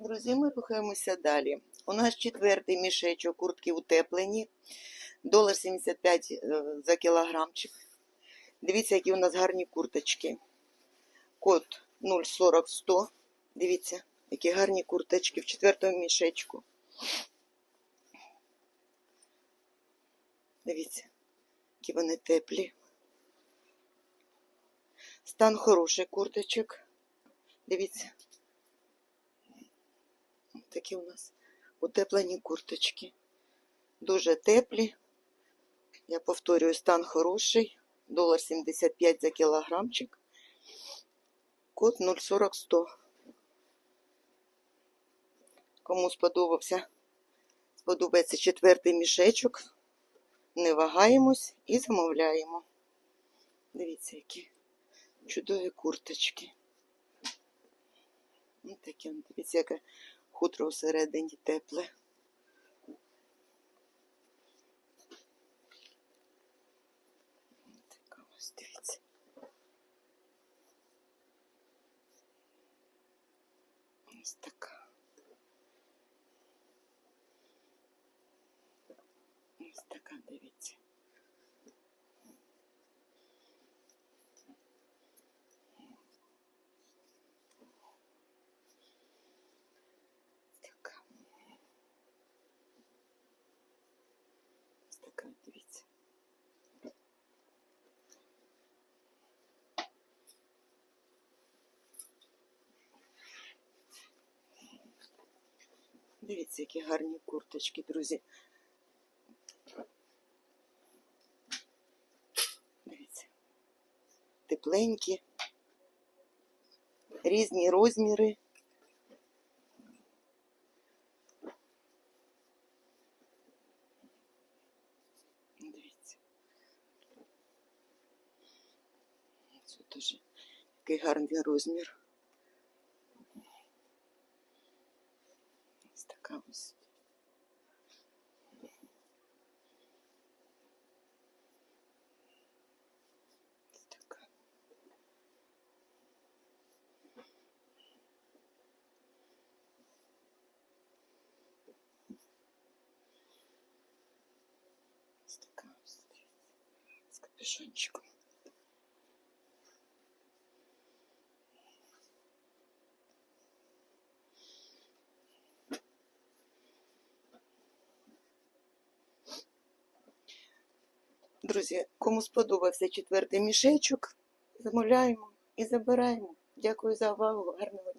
Друзі, ми рухаємося далі. У нас четвертий мішечок куртки утеплені. Долар 75 е, за кілограмчик. Дивіться, які у нас гарні курточки. Код 040-100. Дивіться, які гарні курточки в четвертому мішечку. Дивіться, які вони теплі. Стан хороший курточок. Дивіться. Такі у нас утеплені курточки. Дуже теплі. Я повторюю, стан хороший. Долар 75 за кілограмчик. Код 040-100. Кому сподобався, сподобається четвертий мішечок. Не вагаємось і замовляємо. Дивіться, які чудові курточки. Ось такі, дивіться, яке хутро всередині тепле. Ось, дивіться. Ось така. Ось така, дивіться. Така. Ось така, дивіться. Дивіться, які гарні курточки, друзі. Дивіться. Тепленькі, різні розміри. Це теж який гарний розмір. Ось така ось. Ось капюшончиком. Друзі, кому сподобався четвертий мішечок, замовляємо і забираємо. Дякую за увагу. Гарного дня.